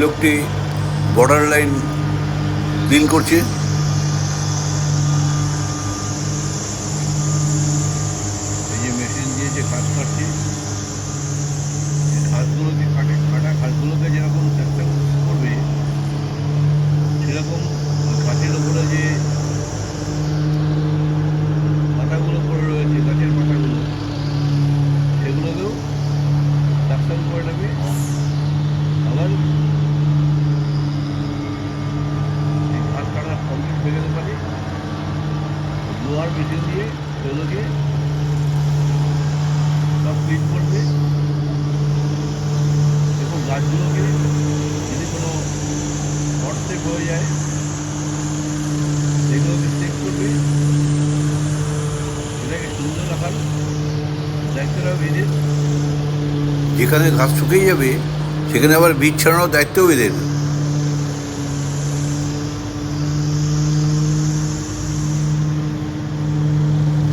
লোকটি border line clean করছে এই যে মেশিন দিয়ে যে কাজ করছে এই ঘাসগুলোকে কাটে কাটা ঘাসগুলোকে যেরকম চেষ্টা করবে সেরকম ওই ঘাসের উপরে যে পাতাগুলো পড়ে রয়েছে গাছের পাতাগুলো সেগুলোকেও ডাক্তার করে নেবে আবার এই ঘাস কাটা কমপ্লিট হয়ে গেলে পারে লোয়ার মেশিন দিয়ে সেগুলোকে সব করবে। এবং গাছগুলোকে যদি কোনো হটসেপ হয়ে যায়, সেগুলোকে চেক করবে। এটাকে সুন্দর রাখার দায়িত্বটা এদের যেখানে ঘাস শুকিয়ে যাবে, সেখানে আবার বীজ ছাড়ানোর দায়িত্বও এদের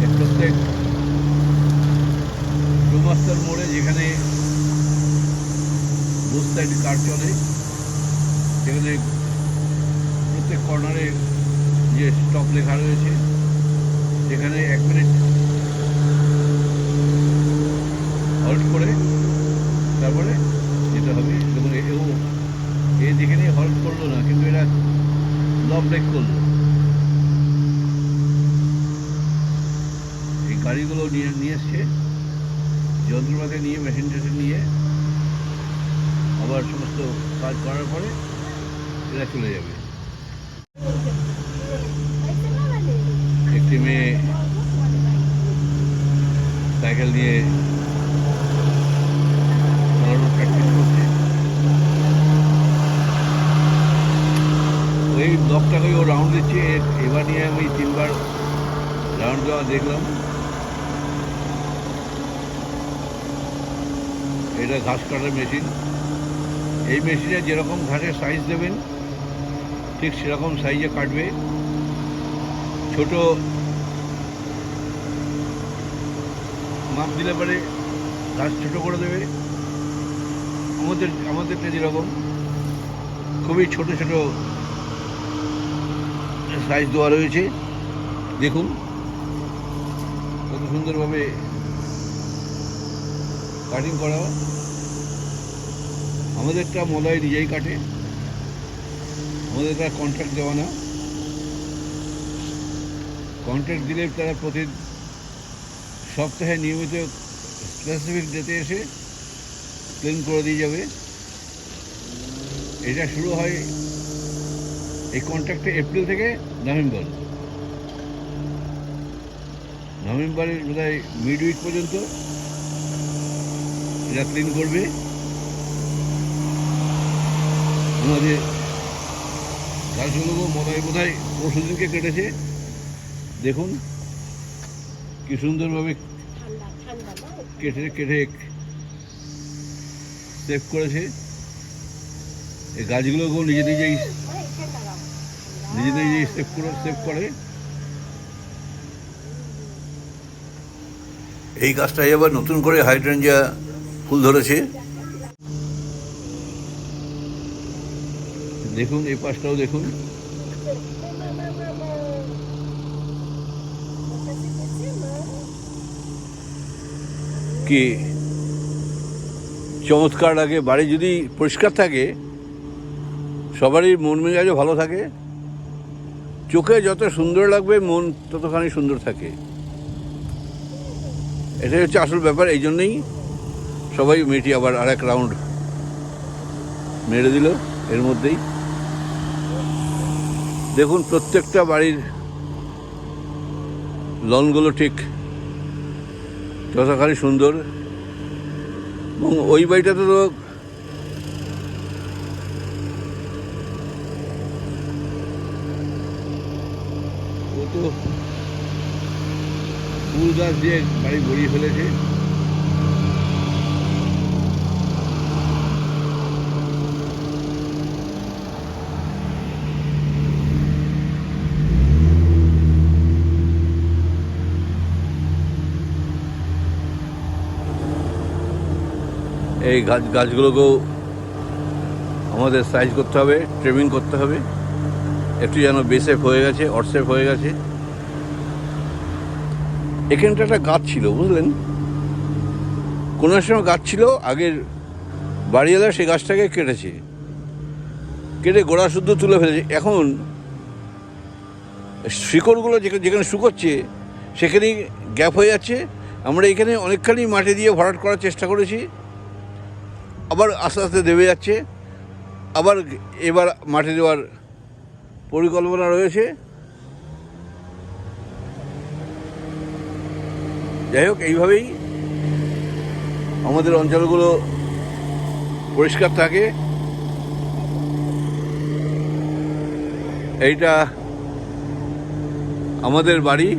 এর প্রত্যেক চৌমাস্তার মোড়ে যেখানে বুথ সাইড কার চলে। সেখানে প্রত্যেক কর্নারে যে স্টপ লেখা রয়েছে সেখানে এক মিনিট হল্ট করে তারপরে যেতে হবে। দেখুন এও এ দেখে নিয়ে হল্ট করল না, কিন্তু এরা লব ব্রেক করল। এই গাড়িগুলো নিয়ে নিয়ে এসছে। যন্ত্রপাতি নিয়ে মেশিন টেশিন নিয়ে আবার সমস্ত কাজ করার পরে এরা চলে যাবে। একটি মেয়ে সাইকেল নিয়ে চালানোর প্র্যাকটিস ওই ও রাউন্ড দিচ্ছে। এবার নিয়ে আমি তিনবার রাউন্ড দেওয়া দেখলাম। এটা ঘাস কাটার মেশিন এই মেশিনে যেরকম ঘাসের সাইজ দেবেন, ঠিক সেরকম সাইজে কাটবে। ছোট মাপ দিলে পরে ঘাস ছোট করে দেবে। আমাদের, আমাদেরটা যেরকম, খুবই ছোট ছোট সাইজ দেওয়া রয়েছে। দেখুন, কত সুন্দরভাবে কাটিং করা। আমাদেরটা মলাই নিজেই কাটে। আমাদেরটা কন্ট্রাক্ট দেওয়া না। কন্ট্রাক্ট দিলে তারা প্রতি সপ্তাহে নিয়মিত স্পেসিফিক ডেতে এসে ক্লিন করে দিয়ে যাবে। এটা শুরু হয় এই কন্ট্রাক্টে এপ্রিল থেকে নভেম্বর নভেম্বরের বোধ হয় মিড উইক পর্যন্ত এটা ক্লিন করবে। আমাদের গাছগুলো মনে বোধ হয় পরশু দিনকে কেটেছে। দেখুন কি সুন্দরভাবে কেটে কেটে সেভ করেছে। এই গাছগুলোকেও নিজে নিজেই নিজে নিজেই সেভ করে সেভ করে। এই গাছটাই আবার নতুন করে হাইড্রেঞ্জা ফুল ধরেছে। দেখুন, এই পাশটাও দেখুন। কি? চমৎকার লাগে। বাড়ি যদি পরিষ্কার থাকে, সবারই মন মেজাজও ভালো থাকে। চোখে যত সুন্দর লাগবে, মন ততখানি সুন্দর থাকে। এটাই হচ্ছে আসল ব্যাপার, এই জন্যেই সবাই মেয়েটি আবার আর এক রাউন্ড মেরে দিল, এর মধ্যেই। দেখুন, প্রত্যেকটা বাড়ির লনগুলো ঠিক যথাখানি সুন্দর। এবং ওই বাড়িটাতে তো তো ফুল গাছ দিয়ে বাড়ি ভরিয়ে ফেলেছে। এই গাছ গাছগুলোকেও আমাদের সাইজ করতে হবে ট্রিমিং করতে হবে। একটু যেন বেসেফ হয়ে গেছে অটসেফ হয়ে গেছে। এখানটা একটা গাছ ছিল, বুঝলেন? কোনো সময় গাছ ছিল, আগের বাড়িওয়ালা সেই গাছটাকে কেটেছে। কেটে গোড়া শুদ্ধ তুলে ফেলেছে। এখন শিকড়গুলো যেখানে যেখানে শুকোচ্ছে, সেখানেই গ্যাপ হয়ে যাচ্ছে। আমরা এখানে অনেকখানি মাটি দিয়ে ভরাট করার চেষ্টা করেছি। আবার আস্তে আস্তে দেবে যাচ্ছে। আবার এবার মাঠে দেওয়ার পরিকল্পনা রয়েছে। যাই হোক, এইভাবেই আমাদের অঞ্চলগুলো পরিষ্কার থাকে। এইটা আমাদের বাড়ি।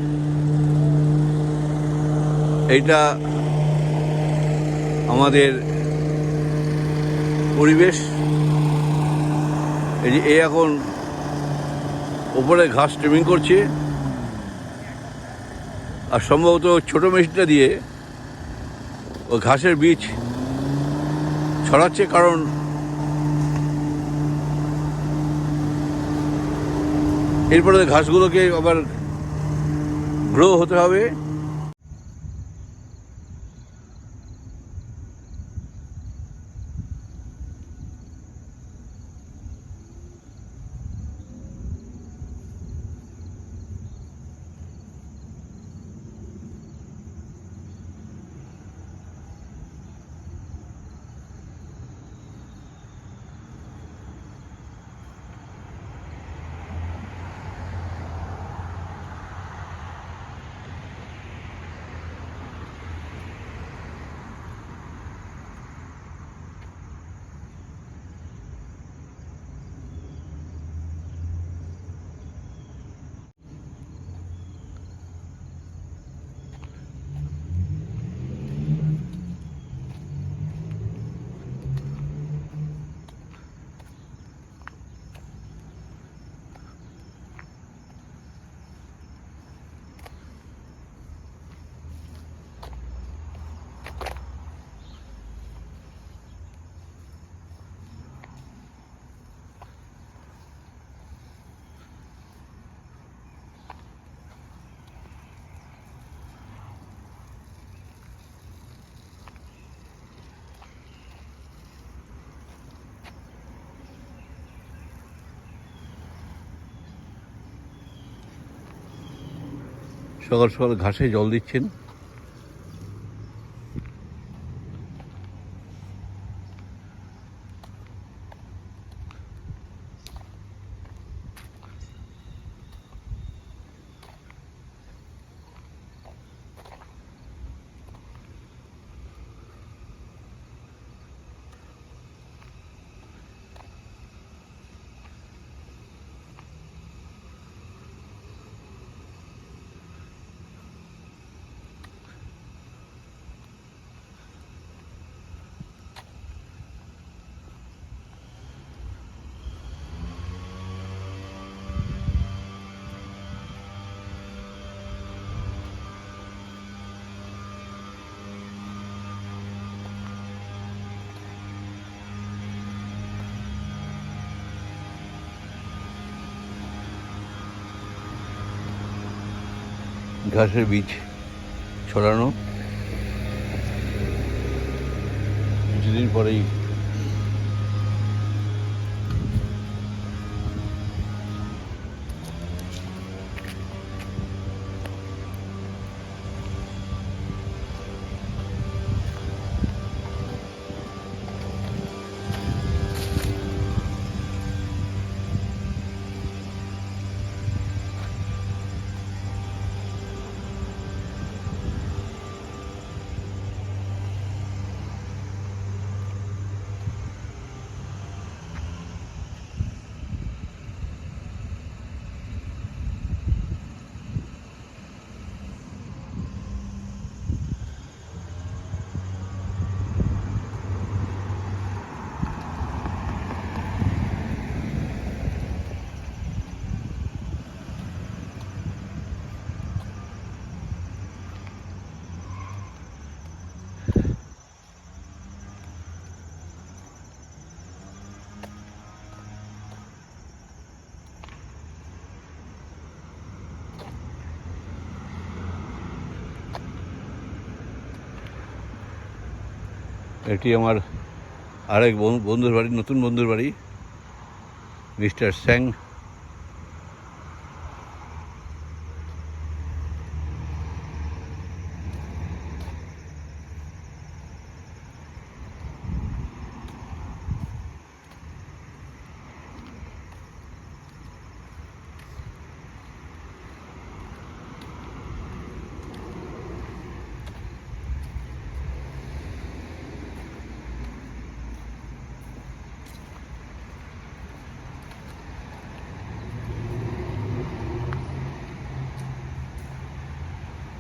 এইটা আমাদের পরিবেশ। এই যে এ এখন ওপরে ঘাস ট্রিমিং করছে। আর সম্ভবত ছোট মেশিনটা দিয়ে ও ঘাসের বীজ ছড়াচ্ছে কারণ এরপরে ঘাসগুলোকে আবার গ্রো হতে হবে। সকাল সকাল ঘাসে জল দিচ্ছেন। ঘাসের বীজ ছড়ানো। কিছুদিন পরেই এটি আমার আরেক বন- বন্ধুর বাড়ি নতুন বন্ধুর বাড়ি মিস্টার স্যাং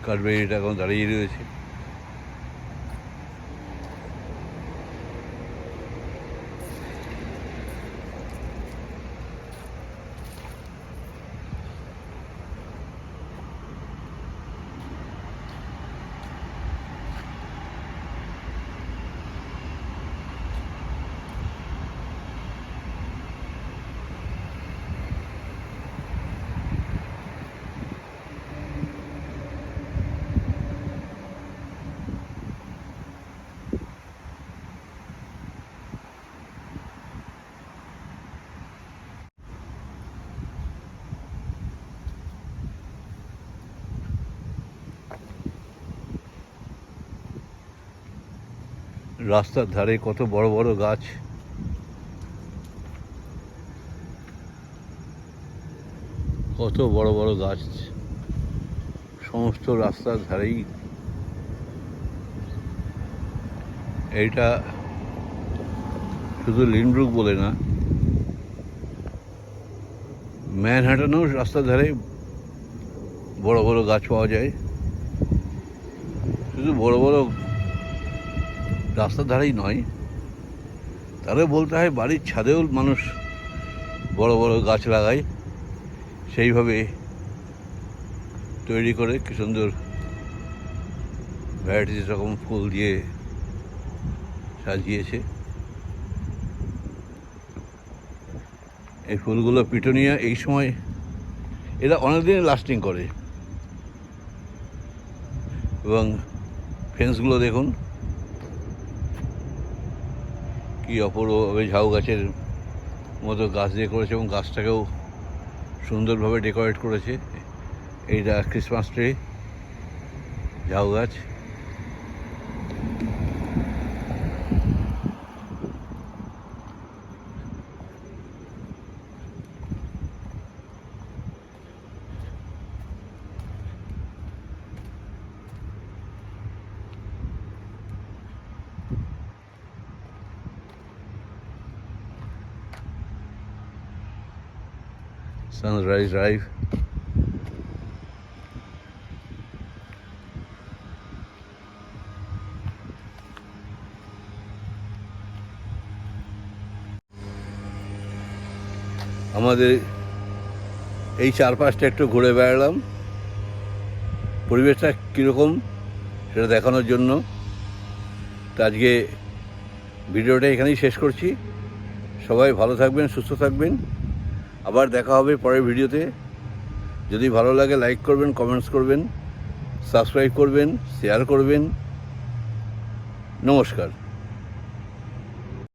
কাঠবেরিটা এখন দাঁড়িয়ে রয়েছে। রাস্তার ধারে কত বড় বড় গাছ। কত বড় বড় গাছ। সমস্ত রাস্তার ধারেই। এইটা শুধু লিনব্রুক বলে না, ম্যানহাটানেও রাস্তার ধারে বড় বড় গাছ পাওয়া যায়। শুধু বড় বড় রাস্তার ধারেই নয়। তাহলে বলতে হয় বাড়ির ছাদেও মানুষ বড় বড় গাছ লাগায়, সেইভাবে তৈরি করে কি সুন্দর ভ্যারাইটিস রকম ফুল দিয়ে সাজিয়েছে। এই ফুলগুলো পিটুনিয়া এই সময় এরা অনেকদিন লাস্টিং করে। এবং ফেন্সগুলো দেখুন কি অপূর্বভাবে ঝাউ গাছের মতো গাছ দিয়ে করেছে এবং গাছটাকেও সুন্দরভাবে ডেকোরেট করেছে। এইটা ক্রিসমাস ট্রি ঝাউ গাছ। সানরাইজ ড্রাইভ আমাদের এই চারপাশটা একটু ঘুরে বেড়ালাম। পরিবেশটা কীরকম সেটা দেখানোর জন্য। তো আজকে ভিডিওটা এখানেই শেষ করছি। সবাই ভালো থাকবেন, সুস্থ থাকবেন। আবার দেখা হবে পরের ভিডিওতে। যদি ভালো লাগে লাইক করবেন কমেন্টস করবেন সাবস্ক্রাইব করবেন শেয়ার করবেন। নমস্কার।